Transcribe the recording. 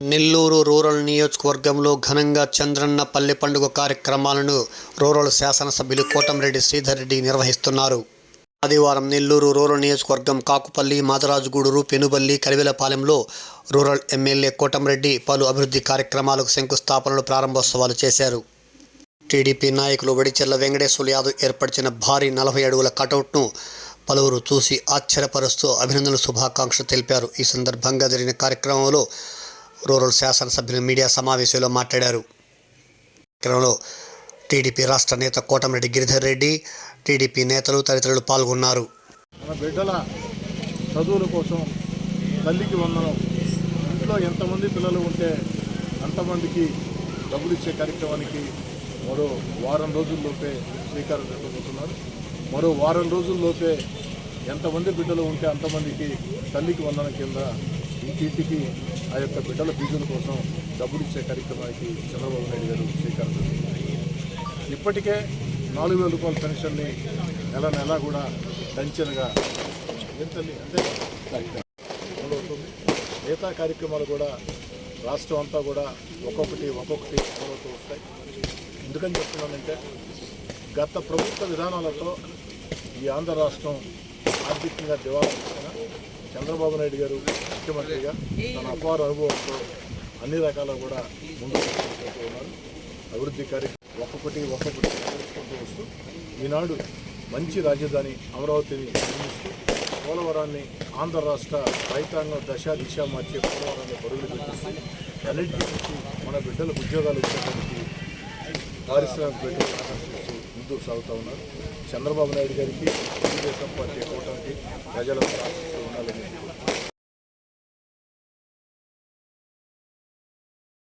Nellore rural నియోజకవర్గంలో ఘనంగా చంద్రన్న పల్లె పండుగ కార్యక్రమాలను రూరల్ శాసనసభ్యులు కోటంరెడ్డి శ్రీధర్ రెడ్డి నిర్వహిస్తున్నారు. ఆదివారం నెల్లూరు రూరల్ నియోజకవర్గం కాకుపల్లి మాదరాజుగూడూరు పెనుబల్లి కరివెలపాలెంలో రూరల్ ఎమ్మెల్యే కోటంరెడ్డి పలు అభివృద్ధి కార్యక్రమాలకు శంకుస్థాపనలు ప్రారంభోత్సవాలు చేశారు. టీడీపీ నాయకులు వడిచెర్ల వెంకటేశ్వర యాదవ్ ఏర్పరిచిన భారీ నలభై అడుగుల కటౌట్ను పలువురు చూసి ఆశ్చర్యపరుస్తూ అభినందనలు శుభాకాంక్షలు తెలిపారు. ఈ సందర్భంగా జరిగిన కార్యక్రమంలో రూరల్ శాసనసభ్యులు మీడియా సమావేశంలో మాట్లాడారు. క్రమంలో టీడీపీ రాష్ట్ర నేత కోటమిరెడ్డి గిరిధర్ రెడ్డి టీడీపీ నేతలు తదితరులు పాల్గొన్నారు. మన బిడ్డల చదువుల కోసం తల్లికి వందనం ఇంట్లో ఎంతమంది పిల్లలు ఉంటే అంతమందికి డబ్బులు ఇచ్చే కార్యక్రమానికి మరో వారం రోజుల్లోపే శ్రీకారం చుట్టబోతున్నారు మరో వారం రోజుల్లోపే ఎంతమంది బిడ్డలు ఉంటే అంతమందికి తల్లికి వందనం కింద ఇంటింటికి ఆ యొక్క బిడ్డల ఫీజుల కోసం డబ్బులు ఇచ్చే కార్యక్రమానికి చంద్రబాబు నాయుడు గారు శ్రీకారం చుడుతున్నారు ఇప్పటికే నాలుగు వేల రూపాయల పెన్షన్ని నెల నెల కూడా టెన్షన్గా ఏం అంటే అమలవుతుంది మిగతా కార్యక్రమాలు కూడా రాష్ట్రం అంతా కూడా ఒక్కొక్కటి ఒక్కొక్కటి అమలవుతూ వస్తాయి. ఎందుకని చెప్తున్నానంటే గత ప్రభుత్వ విధానాలతో ఈ ఆంధ్ర రాష్ట్రం ఆర్థికంగా దివాలా చంద్రబాబు నాయుడు గారు ముఖ్యమంత్రిగా తన అపార అనుభవంతో అన్ని రకాల కూడా ముందుకు ఉన్నారు. అభివృద్ధి కార్యక్రమం ఒక్కొక్కటి ఒక్కొక్కటి నెరవేర్చుకుంటూ వస్తూ ఈనాడు మంచి రాజధాని అమరావతిని నిర్మిస్తూ పోలవరాన్ని ఆంధ్ర రాష్ట్ర రైతాంగం దశ దిశ మార్చే పోలవరాన్ని పరుగులు పెట్టిస్తూ అన్నింటి నుంచి మన బిడ్డలకు ఉద్యోగాలు ఇచ్చేటువంటి పారిశ్రామిక పారిశ్రామికవేత్తలు ఆకర్షిస్తూ ముందుకు సాగుతూ ఉన్నారు. చంద్రబాబు నాయుడు గారికి తెలుగుదేశం పార్టీ కూటమికి ప్రజలందరూ ఆశిస్తూ ఉండాలని